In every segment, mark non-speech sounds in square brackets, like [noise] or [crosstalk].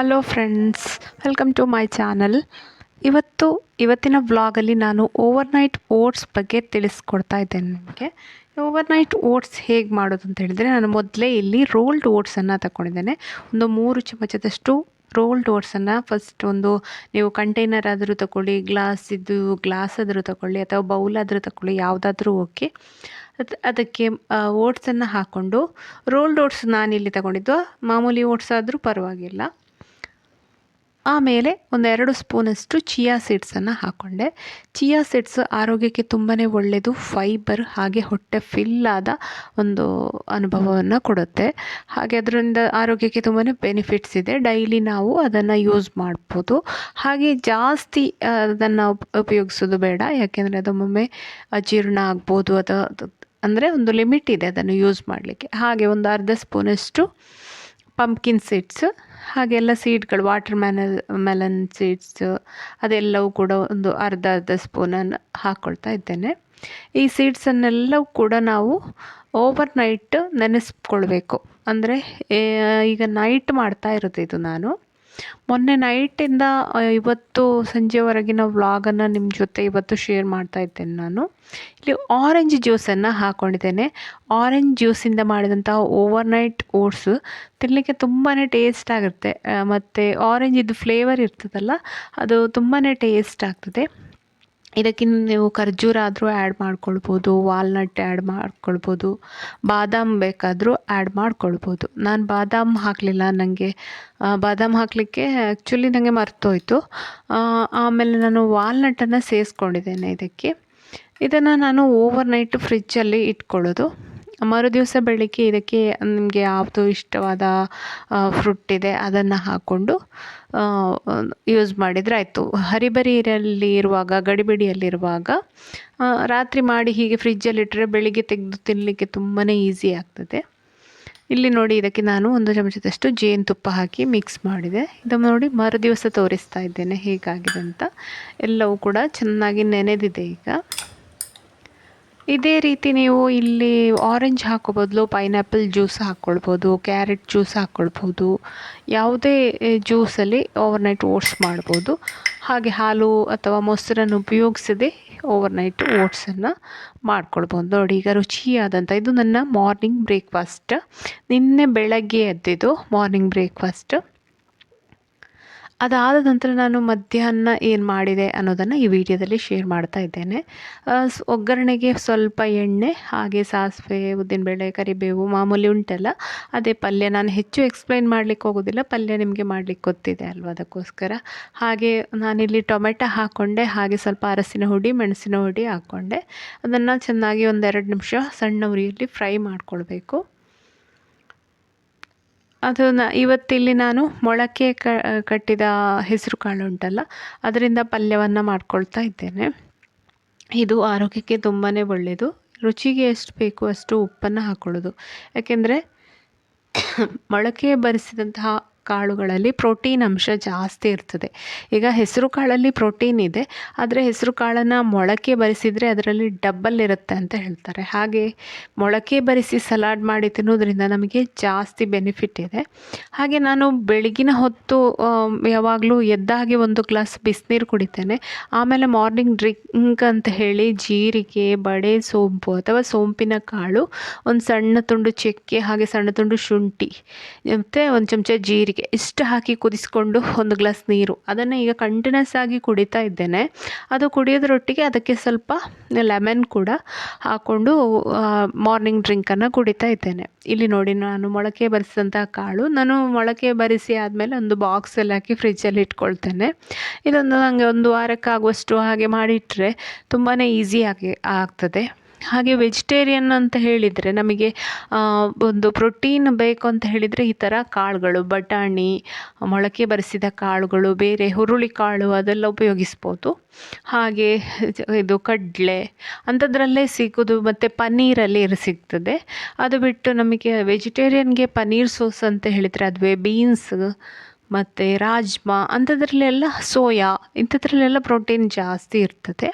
Hello friends welcome to my channel ಇವತ್ತು, ಇವತ್ತಿನ ಬ್ಲಾಗಲ್ಲಿ ನಾನು ಓವರ್ನೈಟ್ ಓಟ್ಸ್ ಬಗ್ಗೆ ತಿಳಿಸ್ಕೊಡ್ತಾ ಇದ್ದೇನೆ ನಿಮಗೆ. ಓವರ್ನೈಟ್ ಓಟ್ಸ್ ಹೇಗೆ ಮಾಡೋದು ಅಂತ ಹೇಳಿದರೆ, ನಾನು ಮೊದಲೇ ಇಲ್ಲಿ ರೋಲ್ಡ್ ಓಟ್ಸನ್ನು ತಗೊಂಡಿದ್ದೇನೆ ಒಂದು ಮೂರು ಚಮಚದಷ್ಟು ರೋಲ್ಡ್ ಓಟ್ಸನ್ನು ಫಸ್ಟ್ ಒಂದು ನೀವು ಕಂಟೈನರ್ ಆದರೂ ತಗೊಳ್ಳಿ ಗ್ಲಾಸ್ ಇದ್ದು ಗ್ಲಾಸ್ ಆದರೂ ತಗೊಳ್ಳಿ ಅಥವಾ ಬೌಲ್ ಆದರೂ ತಗೊಳ್ಳಿ ಯಾವುದಾದ್ರೂ ಓಕೆ. ಅದು, ಅದಕ್ಕೆ ಓಟ್ಸನ್ನು ಹಾಕ್ಕೊಂಡು ರೋಲ್ಡ್ ಓಟ್ಸ್ ನಾನಿಲ್ಲಿ ತಗೊಂಡಿದ್ದು, ಮಾಮೂಲಿ ಓಟ್ಸ್ ಆದರೂ ಪರವಾಗಿಲ್ಲ. ಆಮೇಲೆ ಒಂದೆರಡು ಸ್ಪೂನಷ್ಟು ಚಿಯಾ ಸೀಡ್ಸನ್ನು ಹಾಕ್ಕೊಂಡೆ ಚಿಯಾ ಸೀಡ್ಸ್ ಆರೋಗ್ಯಕ್ಕೆ ತುಂಬಾ ಒಳ್ಳೆಯದು ಫೈಬರ್ ಹಾಗೆ ಹೊಟ್ಟೆ ಫಿಲ್ ಆದ ಒಂದು ಅನುಭವವನ್ನು ಕೊಡುತ್ತೆ. ಹಾಗೆ ಅದರಿಂದ ಆರೋಗ್ಯಕ್ಕೆ ತುಂಬಾ ಬೆನಿಫಿಟ್ಸ್ ಇದೆ. ಡೈಲಿ ನಾವು ಅದನ್ನು ಯೂಸ್ ಮಾಡ್ಬೋದು. ಹಾಗೆ ಜಾಸ್ತಿ ಅದನ್ನು ಉಪಯೋಗಿಸೋದು ಬೇಡ. ಯಾಕೆಂದರೆ ಅದೊಮ್ಮೊಮ್ಮೆ ಅಜೀರ್ಣ ಆಗ್ಬೋದು ಅಥವಾ ಅಂದರೆ ಒಂದು ಲಿಮಿಟ್ ಇದೆ ಅದನ್ನು ಯೂಸ್ ಮಾಡಲಿಕ್ಕೆ. ಹಾಗೆ ಒಂದು ಅರ್ಧ ಸ್ಪೂನಷ್ಟು ಪಂಪ್ಕಿನ್ ಸೀಡ್ಸ್ ಹಾಗೆಲ್ಲ ಸೀಡ್ಗಳು ವಾಟರ್ ಮ್ಯಾನಲ್ ಮೆಲನ್ ಸೀಡ್ಸ್ ಅದೆಲ್ಲವೂ ಕೂಡ ಒಂದು ಅರ್ಧ ಅರ್ಧ ಸ್ಪೂನನ್ನು ಹಾಕ್ಕೊಳ್ತಾ ಇದ್ದೇನೆ. ಈ ಸೀಡ್ಸನ್ನೆಲ್ಲವೂ ಕೂಡ ನಾವು ಓವರ್ ನೈಟ್ ನೆನೆಸ್ಕೊಳ್ಬೇಕು. ಅಂದರೆ ಈಗ ನೈಟ್ ಮಾಡ್ತಾ ಇರೋದು ಇದು ನಾನು. ಮೊನ್ನೆ ನೈಟಿಂದ ಇವತ್ತು ಸಂಜೆವರೆಗಿನ ವ್ಲಾಗನ್ನು ನಿಮ್ಮ ಜೊತೆ ಇವತ್ತು ಶೇರ್ ಮಾಡ್ತಾ ಇದ್ದೇನೆ ನಾನು. ಇಲ್ಲಿ ಆರೆಂಜ್ ಜ್ಯೂಸನ್ನು ಹಾಕ್ಕೊಂಡಿದ್ದೇನೆ ಆರೆಂಜ್ ಜ್ಯೂಸಿಂದ ಓವರ್ ನೈಟ್ ಓಟ್ಸು ತಿನ್ನಲಿಕ್ಕೆ ತುಂಬಾ ಟೇಸ್ಟ್ ಆಗುತ್ತೆ. ಮತ್ತು ಆರೆಂಜ್ ಇದು ಫ್ಲೇವರ್ ಇರ್ತದಲ್ಲ, ಅದು ತುಂಬಾ ಟೇಸ್ಟ್ ಆಗ್ತದೆ. ಇದಕ್ಕೆ ನೀವು ಖರ್ಜೂರ ಆದರೂ ಆ್ಯಡ್ ಮಾಡ್ಕೊಳ್ಬೋದು ವಾಲ್ನಟ್ ಆ್ಯಡ್ ಮಾಡ್ಕೊಳ್ಬೋದು, ಬಾದಾಮ್ ಬೇಕಾದರೂ ಆ್ಯಡ್ ಮಾಡ್ಕೊಳ್ಬೋದು. ನಾನು ಬಾದಾಮ್ ಹಾಕಲಿಲ್ಲ ನನಗೆ ಬಾದಾಮ್ ಹಾಕಲಿಕ್ಕೆ ಆ್ಯಕ್ಚುಲಿ ನನಗೆ ಮರ್ತೋಯ್ತು. ಆಮೇಲೆ ನಾನು ವಾಲ್ನಟನ್ನು ಸೇರಿಸ್ಕೊಂಡಿದ್ದೇನೆ ಇದಕ್ಕೆ. ಇದನ್ನು ನಾನು ಓವರ್ ನೈಟ್ ಫ್ರಿಜ್ಜಲ್ಲಿ ಇಟ್ಕೊಳ್ಳೋದು. ಮರುದಿವಸ ಬೆಳಿಗ್ಗೆ ಇದಕ್ಕೆ ನಿಮಗೆ ಯಾವುದು ಇಷ್ಟವಾದ ಫ್ರೂಟ್ ಇದೆ ಅದನ್ನು ಹಾಕ್ಕೊಂಡು ಯೂಸ್ ಮಾಡಿದರೆ ಆಯಿತು. ಹರಿಬರಿಯಲ್ಲಿ ಇರುವಾಗ, ಗಡಿಬಿಡಿಯಲ್ಲಿರುವಾಗ ರಾತ್ರಿ ಮಾಡಿ ಹೀಗೆ ಫ್ರಿಜ್ಜಲ್ಲಿಟ್ಟರೆ ಬೆಳಿಗ್ಗೆ ತೆಗೆದು ತಿನ್ನಲಿಕ್ಕೆ ತುಂಬಾ ಈಸಿ ಆಗ್ತದೆ. ಇಲ್ಲಿ ನೋಡಿ ಇದಕ್ಕೆ ನಾನು ಒಂದು ಚಮಚದಷ್ಟು ಜೇನುತುಪ್ಪ ಹಾಕಿ ಮಿಕ್ಸ್ ಮಾಡಿದೆ. ಇದನ್ನು ನೋಡಿ ಮರುದಿವಸ ತೋರಿಸ್ತಾ ಇದ್ದೇನೆ ಹೇಗಾಗಿದೆ ಅಂತ. ಎಲ್ಲವೂ ಕೂಡ ಚೆನ್ನಾಗಿ ನೆನೆದಿದೆ ಈಗ. ಇದೇ ರೀತಿ ನೀವು ಇಲ್ಲಿ ಆರೆಂಜ್ ಹಾಕೋ ಬದಲು ಪೈನಾಪಲ್ ಜ್ಯೂಸ್ ಹಾಕ್ಕೊಳ್ಬೋದು ಕ್ಯಾರೆಟ್ ಜ್ಯೂಸ್ ಹಾಕ್ಕೊಳ್ಬೋದು ಯಾವುದೇ ಜ್ಯೂಸಲ್ಲಿ ಓವರ್ನೈಟ್ ಓಟ್ಸ್ ಮಾಡ್ಬೋದು. ಹಾಗೆ ಹಾಲು ಅಥವಾ ಮೊಸರನ್ನು ಉಪಯೋಗಿಸದೆ ಓವರ್ನೈಟ್ ಓಟ್ಸನ್ನು ಮಾಡ್ಕೊಳ್ಬೋದು. ನೋಡಿ, ಈಗ ರುಚಿಯಾದಂಥ ಇದು ನನ್ನ ಮಾರ್ನಿಂಗ್ ಬ್ರೇಕ್ಫಾಸ್ಟ್ ನಿನ್ನೆ ಬೆಳಗ್ಗೆ ಎದ್ದಿದ್ದು ಮಾರ್ನಿಂಗ್ ಬ್ರೇಕ್ಫಾಸ್ಟ್ ಅದಾದ ನಂತರ ನಾನು ಮಧ್ಯಾಹ್ನ ಏನು ಮಾಡಿದೆ ಅನ್ನೋದನ್ನು ಈ ವಿಡಿಯೋದಲ್ಲಿ ಶೇರ್ ಮಾಡ್ತಾ ಇದ್ದೇನೆ. ಒಗ್ಗರಣೆಗೆ ಸ್ವಲ್ಪ ಎಣ್ಣೆ, ಹಾಗೆ ಸಾಸಿವೆ, ಉದ್ದಿನಬೇಳೆ, ಕರಿಬೇವು ಮಾಮೂಲಿ ಉಂಟಲ್ಲ, ಅದೇ ಪಲ್ಯ ನಾನು ಹೆಚ್ಚು ಎಕ್ಸ್ಪ್ಲೈನ್ ಮಾಡಲಿಕ್ಕೆ ಹೋಗೋದಿಲ್ಲ, ಪಲ್ಯ ನಿಮಗೆ ಮಾಡಲಿಕ್ಕೆ ಗೊತ್ತಿದೆ ಅಲ್ವಾ ಅದಕ್ಕೋಸ್ಕರ. ಹಾಗೆ ನಾನಿಲ್ಲಿ ಟೊಮೆಟೊ ಹಾಕ್ಕೊಂಡೆ ಹಾಗೆ ಸ್ವಲ್ಪ ಅರಸಿನ ಹುಡಿ, ಮೆಣಸಿನ ಹುಡಿ ಹಾಕ್ಕೊಂಡೆ ಅದನ್ನು ಚೆನ್ನಾಗಿ ಒಂದೆರಡು ನಿಮಿಷ ಸಣ್ಣ ಉರಿಯಲ್ಲಿ ಫ್ರೈ ಮಾಡ್ಕೊಳ್ಬೇಕು. ಅದನ್ನು ಇವತ್ತಿಲ್ಲಿ ನಾನು ಮೊಳಕೆ ಕಟ್ಟಿದ ಹೆಸರು ಕಾಳು ಉಂಟಲ್ಲ, ಅದರಿಂದ ಪಲ್ಯವನ್ನು ಮಾಡ್ಕೊಳ್ತಾ ಇದ್ದೇನೆ. ಇದು ಆರೋಗ್ಯಕ್ಕೆ ತುಂಬಾ ಒಳ್ಳೆಯದು ರುಚಿಗೆ ಎಷ್ಟು ಬೇಕು ಅಷ್ಟು ಉಪ್ಪನ್ನು ಹಾಕ್ಕೊಳ್ಳೋದು ಯಾಕೆಂದರೆ [coughs] ಮೊಳಕೆ ಬರಿಸಿದಂತಹ ಕಾಳುಗಳಲ್ಲಿ ಪ್ರೋಟೀನ್ ಅಂಶ ಜಾಸ್ತಿ ಇರ್ತದೆ. ಈಗ ಹೆಸರು ಕಾಳಲ್ಲಿ ಪ್ರೋಟೀನ್ ಇದೆ, ಆದರೆ ಹೆಸರು ಕಾಳನ್ನು ಮೊಳಕೆ ಬರಿಸಿದರೆ ಅದರಲ್ಲಿ ಡಬ್ಬಲ್ ಇರುತ್ತೆ ಅಂತ ಹೇಳ್ತಾರೆ. ಹಾಗೆ ಮೊಳಕೆ ಬರಿಸಿ ಸಲಾಡ್ ಮಾಡಿ ತಿನ್ನೋದ್ರಿಂದ ನಮಗೆ ಜಾಸ್ತಿ ಬೆನಿಫಿಟ್ ಇದೆ. ಹಾಗೆ ನಾನು ಬೆಳಗಿನ ಹೊತ್ತು ಯಾವಾಗಲೂ ಎದ್ದಾಗಿ ಒಂದು ಗ್ಲಾಸ್ ಬಿಸಿನೀರು ಕುಡಿತೇನೆ. ಆಮೇಲೆ ಮಾರ್ನಿಂಗ್ ಡ್ರಿಂಕ್ ಅಂತ ಹೇಳಿ ಜೀರಿಗೆ, ಬಡೆ ಸೋಂಪು ಅಥವಾ ಸೋಂಪಿನ ಕಾಳು, ಒಂದು ಸಣ್ಣ ತುಂಡು ಚಕ್ಕೆ ಹಾಗೆ ಸಣ್ಣ ತುಂಡು ಶುಂಠಿ, ಮತ್ತು ಒಂದು ಚಮಚ ಜೀರಿಗೆ. ಇಷ್ಟು ಹಾಕಿ ಕುದಿಸ್ಕೊಂಡು ಒಂದು ಗ್ಲಾಸ್ ನೀರು. ಅದನ್ನು ಈಗ ಕಂಟಿನ್ಯೂಸ್ ಆಗಿ ಕುಡಿತಾ ಇದ್ದೇನೆ. ಅದು ಕುಡಿಯೋದ್ರೊಟ್ಟಿಗೆ ಅದಕ್ಕೆ ಸ್ವಲ್ಪ ಲೆಮನ್ ಕೂಡ ಹಾಕ್ಕೊಂಡು ಮಾರ್ನಿಂಗ್ ಡ್ರಿಂಕನ್ನು ಕುಡಿತಾ ಇದ್ದೇನೆ. ಇಲ್ಲಿ ನೋಡಿ ನಾನು ಮೊಳಕೆ ಬರಿಸಿದಂಥ ಕಾಳು. ನಾನು ಮೊಳಕೆ ಬರಿಸಿ ಆದಮೇಲೆ ಒಂದು ಬಾಕ್ಸಲ್ಲಿ ಹಾಕಿ ಫ್ರಿಜ್ಜಲ್ಲಿ ಇಟ್ಕೊಳ್ತೇನೆ. ಇದೊಂದು ನನಗೆ ಒಂದು ವಾರಕ್ಕಾಗುವಷ್ಟು ಹಾಗೆ ಮಾಡಿಟ್ಟರೆ ತುಂಬಾ ಆಗಿ ಆಗ್ತದೆ. ಹಾಗೆ ವೆಜಿಟೇರಿಯನ್ ಅಂತ ಹೇಳಿದರೆ ನಮಗೆ ಒಂದು ಪ್ರೋಟೀನ್ ಬೇಕು ಅಂತ ಹೇಳಿದರೆ ಈ ಥರ ಕಾಳುಗಳು, ಬಟಾಣಿ, ಮೊಳಕೆ ಬರಿಸಿದ ಕಾಳುಗಳು, ಬೇರೆ ಹುರುಳಿ ಕಾಳು ಅದೆಲ್ಲ ಉಪಯೋಗಿಸ್ಬೋದು. ಹಾಗೆ ಇದು ಕಡಲೆ, ಅಂಥದ್ರಲ್ಲೇ ಸಿಗೋದು ಮತ್ತು ಪನ್ನೀರಲ್ಲಿ ಸಿಗ್ತದೆ. ಅದು ಬಿಟ್ಟು ನಮಗೆ ವೆಜಿಟೇರಿಯನ್ಗೆ ಪನ್ನೀರ್ ಸೋಸ್ ಅಂತ ಹೇಳಿದರೆ ಅದುವೇ ಬೀನ್ಸ್ ಮತ್ತು ರಾಜ್ಮಾ, ಅಂಥದ್ರಲ್ಲೆಲ್ಲ ಸೋಯಾ, ಇಂಥದ್ರಲ್ಲೆಲ್ಲ ಪ್ರೋಟೀನ್ ಜಾಸ್ತಿ ಇರ್ತದೆ.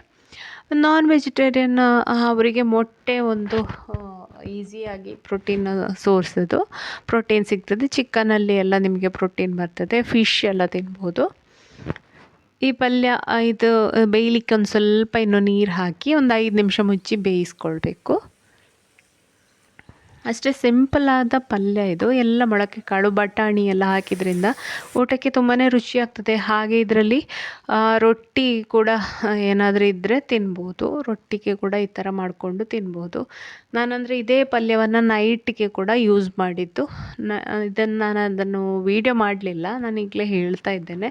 ನಾನ್ ವೆಜಿಟೇರಿಯನ್ ಅವರಿಗೆ ಮೊಟ್ಟೆ ಒಂದು ಈಸಿಯಾಗಿ ಪ್ರೋಟೀನ್ ಸೋರ್ಸ್ ಅದು ಪ್ರೋಟೀನ್ ಸಿಗ್ತದೆ. ಚಿಕನಲ್ಲಿ ಎಲ್ಲ ನಿಮಗೆ ಪ್ರೋಟೀನ್ ಬರ್ತದೆ. ಫಿಶ್ ಎಲ್ಲ ತಿನ್ಬೋದು. ಈ ಪಲ್ಯ ಇದು ಬೇಯಲಿಕ್ಕೆ ಒಂದು ಸ್ವಲ್ಪ ಇನ್ನೂ ನೀರು ಹಾಕಿ ಒಂದು ಐದು ನಿಮಿಷ ಮುಚ್ಚಿ ಬೇಯಿಸ್ಕೊಳ್ಬೇಕು. ಅಷ್ಟೇ ಸಿಂಪಲ್ ಆದ ಪಲ್ಯ ಇದು. ಎಲ್ಲ ಮೊಳಕೆ ಕಾಳು, ಬಟಾಣಿ ಎಲ್ಲ ಹಾಕಿದ್ರಿಂದ ಊಟಕ್ಕೆ ತುಂಬಾ ರುಚಿಯಾಗ್ತದೆ ಹಾಗೆ ಇದರಲ್ಲಿ ರೊಟ್ಟಿ ಕೂಡ ಏನಾದರೂ ಇದ್ದರೆ ತಿನ್ಬೋದು. ರೊಟ್ಟಿಗೆ ಕೂಡ ಈ ಥರ ಮಾಡಿಕೊಂಡು ತಿನ್ಬೋದು. ನಾನಂದರೆ ಇದೇ ಪಲ್ಯವನ್ನು ನೈಟಿಗೆ ಕೂಡ ಯೂಸ್ ಮಾಡಿದ್ದು. ನ ಇದನ್ನು ನಾನು ಅದನ್ನು ವೀಡಿಯೋ ಮಾಡಲಿಲ್ಲ. ನಾನು ಈಗಲೇ ಹೇಳ್ತಾ ಇದ್ದೇನೆ.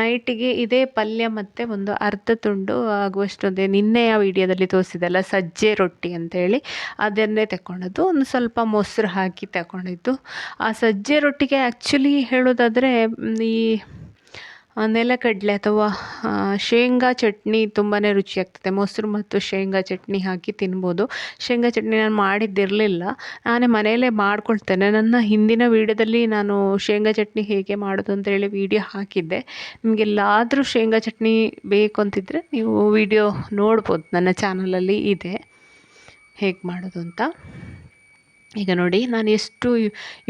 ನೈಟಿಗೆ ಇದೇ ಪಲ್ಯ ಮತ್ತು ಒಂದು ಅರ್ಧ ತುಂಡು ಆಗುವಷ್ಟೊಂದೇ ನಿನ್ನೆಯ ವಿಡಿಯೋದಲ್ಲಿ ತೋರಿಸಿದಲ್ಲ ಸಜ್ಜೆ ರೊಟ್ಟಿ ಅಂತೇಳಿ, ಅದನ್ನೇ ತಗೊಂಡದ್ದು ಒಂದು ಸ್ವಲ್ಪ ಮೊಸರು ಹಾಕಿ ತಗೊಂಡಿದ್ದು. ಆ ಸಜ್ಜೆ ರೊಟ್ಟಿಗೆ ಆ್ಯಕ್ಚುಲಿ ಹೇಳೋದಾದರೆ ಈ ನೆಲಗಡಲೆ ಅಥವಾ ಶೇಂಗಾ ಚಟ್ನಿ ತುಂಬಾ ರುಚಿಯಾಗ್ತದೆ. ಮೊಸರು ಮತ್ತು ಶೇಂಗಾ ಚಟ್ನಿ ಹಾಕಿ ತಿನ್ಬೋದು. ಶೇಂಗಾ ಚಟ್ನಿ ನಾನು ಮಾಡಿದ್ದಿರಲಿಲ್ಲ. ನಾನೇ ಮನೆಯಲ್ಲೇ ಮಾಡ್ಕೊಳ್ತೇನೆ. ನನ್ನ ಹಿಂದಿನ ವೀಡಿಯೋದಲ್ಲಿ ನಾನು ಶೇಂಗಾ ಚಟ್ನಿ ಹೇಗೆ ಮಾಡೋದು ಅಂತೇಳಿ ವೀಡಿಯೋ ಹಾಕಿದ್ದೆ. ನಿಮಗೆಲ್ಲಾದರೂ ಶೇಂಗಾ ಚಟ್ನಿ ಬೇಕು ಅಂತಿದ್ದರೆ ನೀವು ವೀಡಿಯೋ ನೋಡ್ಬೋದು. ನನ್ನ ಚಾನಲಲ್ಲಿ ಇದೆ. ಹೇಗೆ ಮಾಡೋದು ಅಂತ. ಈಗ ನೋಡಿ, ನಾನು ಎಷ್ಟು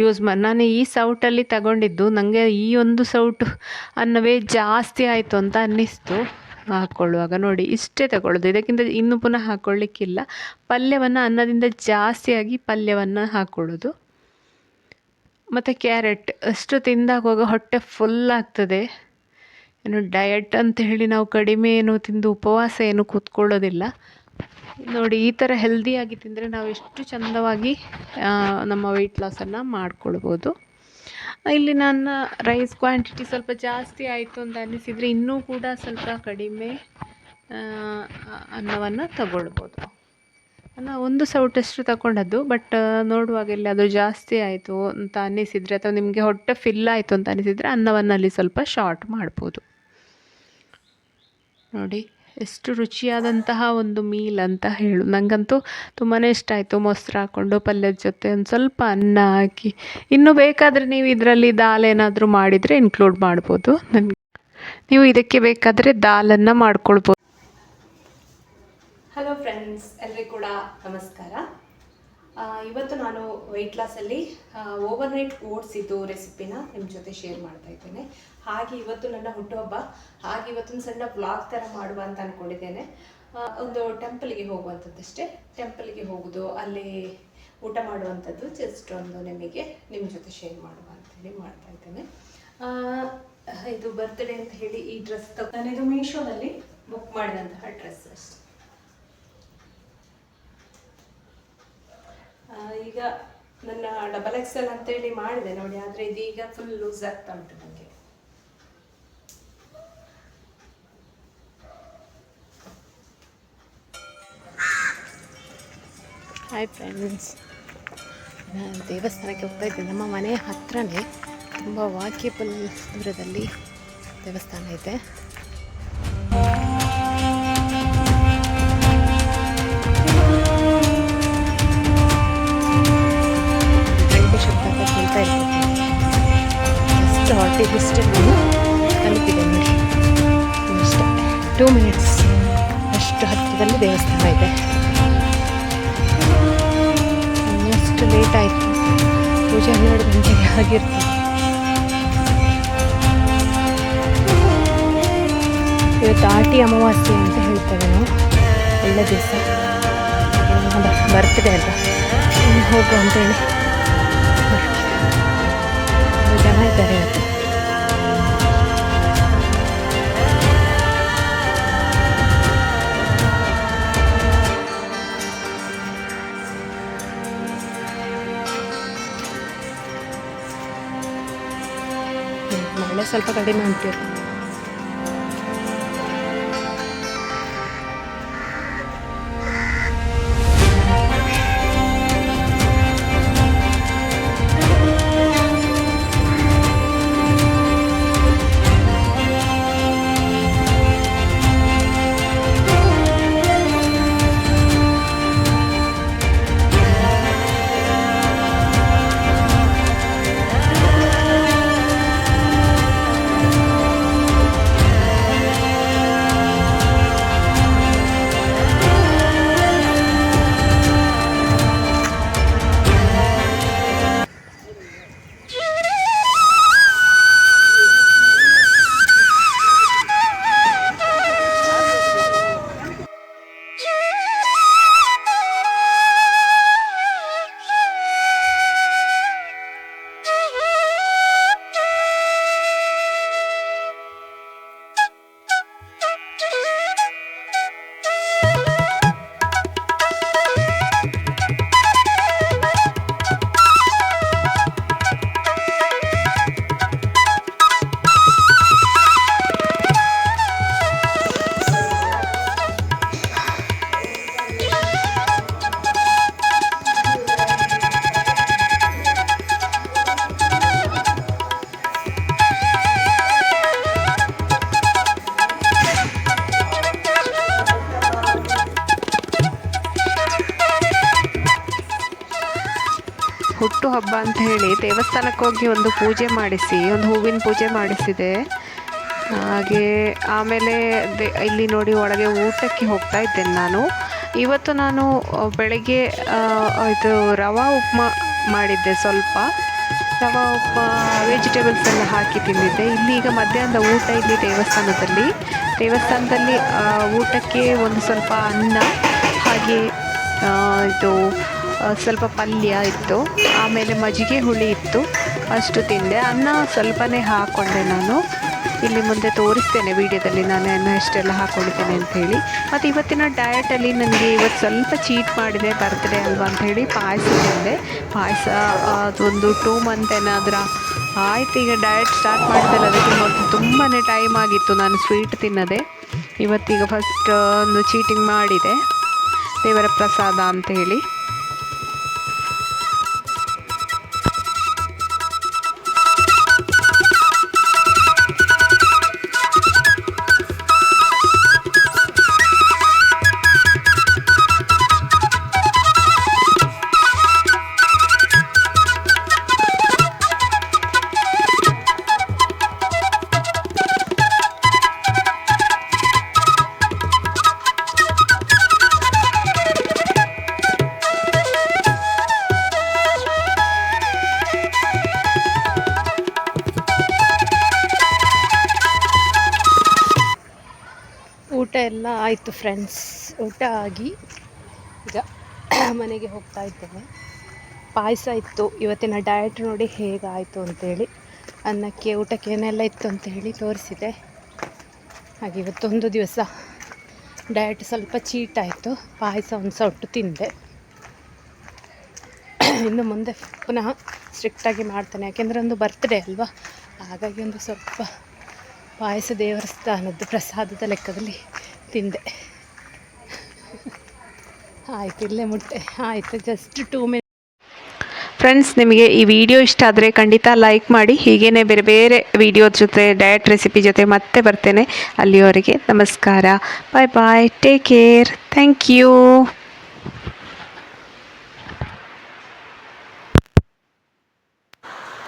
ಯೂಸ್ ಮಾ, ನಾನು ಈ ಸೌಟಲ್ಲಿ ತಗೊಂಡಿದ್ದು ನನಗೆ ಈ ಒಂದು ಸೌಟು ಅನ್ನವೇ ಜಾಸ್ತಿ ಆಯಿತು ಅಂತ ಅನ್ನಿಸ್ತು. ಹಾಕ್ಕೊಳ್ಳುವಾಗ ನೋಡಿ, ಇಷ್ಟೇ ತಗೊಳ್ಳೋದು. ಇದಕ್ಕಿಂತ ಇನ್ನು ಪುನಃ ಹಾಕ್ಕೊಳ್ಳಿಕ್ಕಿಲ್ಲ ಪಲ್ಯವನ್ನು ಅನ್ನದಿಂದ ಜಾಸ್ತಿಯಾಗಿ ಪಲ್ಯವನ್ನು ಹಾಕ್ಕೊಳ್ಳೋದು ಮತ್ತು ಕ್ಯಾರೆಟ್, ಅಷ್ಟು ತಿಂದಾಗುವಾಗ ಹೊಟ್ಟೆ ಫುಲ್ ಆಗ್ತದೆ. ಏನು ಡಯಟ್ ಅಂತ ಹೇಳಿ ನಾವು ಕಡಿಮೆ ಏನು ತಿಂದು ಉಪವಾಸ ಏನು ಕೂತ್ಕೊಳ್ಳೋದಿಲ್ಲ. ನೋಡಿ, ಈ ಥರ ಹೆಲ್ದಿಯಾಗಿ ತಿಂದರೆ ನಾವು ಎಷ್ಟು ಚಂದವಾಗಿ ನಮ್ಮ ವೆಯ್ಟ್ ಲಾಸನ್ನು ಮಾಡ್ಕೊಳ್ಬೋದು. ಇಲ್ಲಿ ನನ್ನ ರೈಸ್ ಕ್ವಾಂಟಿಟಿ ಸ್ವಲ್ಪ ಜಾಸ್ತಿ ಆಯಿತು ಅಂತ ಅನ್ನಿಸಿದರೆ ಇನ್ನೂ ಕೂಡ ಸ್ವಲ್ಪ ಕಡಿಮೆ ಅನ್ನವನ್ನು ತಗೊಳ್ಬೋದು. ನಾನು ಒಂದು ಸೌಟಷ್ಟು ತಗೊಂಡದ್ದು ಬಟ್ ನೋಡುವಾಗ ಇಲ್ಲಿ ಅದು ಜಾಸ್ತಿ ಆಯಿತು ಅಂತ ಅನ್ನಿಸಿದರೆ ಅಥವಾ ನಿಮಗೆ ಹೊಟ್ಟೆ ಫಿಲ್ ಆಯಿತು ಅಂತ ಅನ್ನಿಸಿದರೆ ಅನ್ನವನ್ನು ಅಲ್ಲಿ ಸ್ವಲ್ಪ ಶಾರ್ಟ್ ಮಾಡ್ಬೋದು. ನೋಡಿ. ಎಷ್ಟು ರುಚಿಯಾದಂತಹ ಒಂದು ಮೀಲ್ ಅಂತ ಹೇಳು. ನನಗಂತೂ ತುಂಬಾ ಇಷ್ಟ ಆಯಿತು ಮೊಸರು ಹಾಕ್ಕೊಂಡು ಪಲ್ಯದ ಜೊತೆ ಒಂದು ಸ್ವಲ್ಪ ಅನ್ನ ಹಾಕಿ. ಇನ್ನು ಬೇಕಾದರೆ ನೀವು ಇದರಲ್ಲಿ ದಾಲ್ ಏನಾದರೂ ಮಾಡಿದರೆ ಇನ್ಕ್ಲೂಡ್ ಮಾಡ್ಬೋದು. ನನಗೆ ನೀವು ಇದಕ್ಕೆ ಬೇಕಾದರೆ ದಾಲನ್ನು ಮಾಡ್ಕೊಳ್ಬೋದು. ಹಲೋ ಫ್ರೆಂಡ್ಸ್ ಎಲ್ಲರಿಗೂ ಕೂಡ ನಮಸ್ಕಾರ. ಇವತ್ತು ನಾನು ವೆಯ್ಟ್ ಲಾಸಲ್ಲಿ ಓವರ್ ನೈಟ್ ಓಟ್ಸಿದ್ದು ರೆಸಿಪಿನ ನಿಮ್ಮ ಜೊತೆ ಶೇರ್ ಮಾಡ್ತಾ ಇದ್ದೇನೆ. ಹಾಗೆ ಇವತ್ತು ನನ್ನ ಹುಟ್ಟುಹಬ್ಬ, ಹಾಗೆ ಇವತ್ತೊಂದು ಸಣ್ಣ ಬ್ಲಾಗ್ ಥರ ಮಾಡುವ ಅಂತ ಅಂದ್ಕೊಂಡಿದ್ದೇನೆ ಒಂದು ಟೆಂಪಲ್ಗೆ ಹೋಗುವಂಥದ್ದಷ್ಟೇ ಟೆಂಪಲ್ಗೆ ಹೋಗೋದು, ಅಲ್ಲಿ ಊಟ ಮಾಡುವಂಥದ್ದು ಜಸ್ಟ್ ಒಂದು ನಿಮಗೆ ನಿಮ್ಮ ಜೊತೆ ಶೇರ್ ಮಾಡುವ ಅಂತೇಳಿ ಮಾಡ್ತಾ ಇದ್ದೇನೆ. ಇದು ಬರ್ತ್ಡೇ ಅಂತ ಹೇಳಿ ಈ ಡ್ರೆಸ್ ನಾನಿದು ಮೀಶೋದಲ್ಲಿ ಬುಕ್ ಮಾಡಿದಂತಹ ಡ್ರೆಸ್ ಅಷ್ಟೇ ಆ, ಈಗ ನನ್ನ ಡಬಲ್ ಎಕ್ಸೆಲ್ ಅಂತೇಳಿ ಮಾಡಿದೆ ನೋಡಿ, ಆದರೆ ಇದೀಗ ಫುಲ್ ಲೂಸ್ ಆಗ್ತಾ ಉಂಟು ನನಗೆ ಹಾಯ್ ಫ್ರೆಂಡ್ಸ್ ನಾನು ದೇವಸ್ಥಾನಕ್ಕೆ ಹೋಗ್ತಾ ಇದ್ದೆ ನಮ್ಮ ಮನೆಯ ಹತ್ರನೇ ತುಂಬ ವಾಕ್ಯಬಲ್ ದೂರದಲ್ಲಿ ದೇವಸ್ಥಾನ ಇದೆ. ಅಷ್ಟು ಹಾಟಿಗೆ ಇಷ್ಟೇ ನಾನು ತಲುಪಿದೆ ನೋಡಿ ಇಷ್ಟ ಟೂ ಮಿನಿಟ್ಸ್ ಅಷ್ಟು ಹತ್ತಿರದಲ್ಲಿ ದೇವಸ್ಥಾನ ಇದೆ. ಇನ್ನಷ್ಟು ಲೇಟ್ ಆಯಿತು. ಪೂಜೆ ಹನ್ನೆರಡು ಗಂಟೆಗೆ ಆಗಿರ್ತದೆ ಇವತ್ತು ಆಟಿ ಅಮಾವಾಸ್ಯೆ ಅಂತ ಹೇಳ್ತೇವೆ ನಾವು. ಎಲ್ಲ ದಿವಸ. ಬರ್ತಿದೆ ಇನ್ನು ಹೋಗು ಅಂತೇಳಿ ಜನ ಇದ್ದಾರೆ ಇವತ್ತು. ಹ್ಮ್, ಸ್ವಲ್ಪ ಕಡಿಮೆ ಉಂಟು ಹುಟ್ಟುಹಬ್ಬ ಅಂತ ಹೇಳಿ ದೇವಸ್ಥಾನಕ್ಕೆ ಹೋಗಿ ಒಂದು ಪೂಜೆ ಮಾಡಿಸಿ, ಒಂದು ಹೂವಿನ ಪೂಜೆ ಮಾಡಿಸಿದೆ. ಹಾಗೆ ಆಮೇಲೆ ಇಲ್ಲಿ ನೋಡಿ ಒಳಗೆ ಊಟಕ್ಕೆ ಹೋಗ್ತಾ ಇದ್ದೇನೆ ನಾನು. ಇವತ್ತು ನಾನು ಬೆಳಗ್ಗೆ ಇದು ರವೆ ಉಪ್ಮಾ ಮಾಡಿದ್ದೆ ಸ್ವಲ್ಪ. ರವೆ ಉಪ್ಮಾ ವೆಜಿಟೇಬಲ್ಸ್ ಎಲ್ಲ ಹಾಕಿ ತಿಂದಿದ್ದೆ. ಇಲ್ಲಿ ಈಗ ಮಧ್ಯಾಹ್ನದ ಊಟ ಇಲ್ಲಿ ದೇವಸ್ಥಾನದಲ್ಲಿ. ದೇವಸ್ಥಾನದಲ್ಲಿ ಊಟಕ್ಕೆ ಒಂದು ಸ್ವಲ್ಪ ಅನ್ನ, ಹಾಗೆ ಇದು ಸ್ವಲ್ಪ ಪಲ್ಯ ಇತ್ತು. ಆಮೇಲೆ ಮಜ್ಜಿಗೆ ಹುಳಿ ಇತ್ತು. ಅಷ್ಟು ತಿಂದೆ. ಅನ್ನ ಸ್ವಲ್ಪನೇ ಹಾಕ್ಕೊಂಡೆ ನಾನು. ಇಲ್ಲಿ ಮುಂದೆ ತೋರಿಸ್ತೇನೆ ವಿಡಿಯೋದಲ್ಲಿ ನಾನು ಅನ್ನ ಇಷ್ಟೆಲ್ಲ ಹಾಕ್ಕೊಂಡಿದ್ದೇನೆ ಅಂತ ಹೇಳಿ. ಮತ್ತು ಇವತ್ತಿನ ಡಯಟಲ್ಲಿ ನನಗೆ ಇವತ್ತು ಸ್ವಲ್ಪ ಚೀಟ್ ಮಾಡಿದೆ ಬರ್ತ್ಡೇ ಅಲ್ವಾ ಅಂತ ಹೇಳಿ ಪಾಯಸ ತಿಂದೆ. ಪಾಯಸ ಅದೊಂದು ಟೂ ಮಂತ್ ಏನಾದರೂ ಆಯ್ತು. ಈಗ ಡಯಟ್ ಸ್ಟಾರ್ಟ್ ಮಾಡಿದೆ ಅದಕ್ಕೆ ಮೊದಲು ತುಂಬಾ ಟೈಮ್ ಆಗಿತ್ತು ನಾನು ಸ್ವೀಟ್ ತಿನ್ನದೆ. ಇವತ್ತೀಗ ಫಸ್ಟ್ ಒಂದು ಚೀಟಿಂಗ್ ಮಾಡಿದೆ. ದೇವರ ಪ್ರಸಾದ ಅಂತ ಹೇಳಿ. ಆಯಿತು ಫ್ರೆಂಡ್ಸ್ ಊಟ ಆಗಿ ಈಗ ಮನೆಗೆ ಹೋಗ್ತಾ ಇದ್ದೇನೆ ಪಾಯಸ ಇತ್ತು. ಇವತ್ತಿನ ಡಯಟ್ ನೋಡಿ ಹೇಗಾಯಿತು ಅಂತೇಳಿ, ಅನ್ನಕ್ಕೆ, ಊಟಕ್ಕೆ ಏನೆಲ್ಲ ಇತ್ತು ಅಂತೇಳಿ ತೋರಿಸಿದೆ. ಹಾಗೆ ಇವತ್ತೊಂದು ದಿವಸ ಡಯಟ್ ಸ್ವಲ್ಪ ಚೀಟ್ ಆಯಿತು. ಪಾಯಸ ಒಂದು ಸೊಟ್ಟು ತಿಂದೆ. ಇನ್ನು ಮುಂದೆ ಪುನಃ ಸ್ಟ್ರಿಕ್ಟಾಗಿ ಮಾಡ್ತೇನೆ. ಯಾಕೆಂದರೆ ಒಂದು ಬರ್ತ್ಡೇ ಅಲ್ವಾ? ಹಾಗಾಗಿ ಒಂದು ಸ್ವಲ್ಪ ಪಾಯಸ ದೇವರಸ್ಥಾನದ್ದು ಪ್ರಸಾದದ ಲೆಕ್ಕದಲ್ಲಿ ತಿಂದೆ. ಆಯ್ತು, ಇಲ್ಲೇ ಮುಟ್ಟೆ. ಆಯಿತು ಜಸ್ಟ್ ಟೂ ಮಿನಿಟ್ ಫ್ರೆಂಡ್ಸ್ ನಿಮಗೆ ಈ ವಿಡಿಯೋ ಇಷ್ಟ ಆದರೆ ಖಂಡಿತ ಲೈಕ್ ಮಾಡಿ. ಹೀಗೇ ಬೇರೆ ಬೇರೆ ವಿಡಿಯೋ ಜೊತೆ ಡಯಟ್ ರೆಸಿಪಿ ಜೊತೆ ಮತ್ತೆ ಬರ್ತೇನೆ. ಅಲ್ಲಿಯವರೆಗೆ ನಮಸ್ಕಾರ. Bye bye take care thank you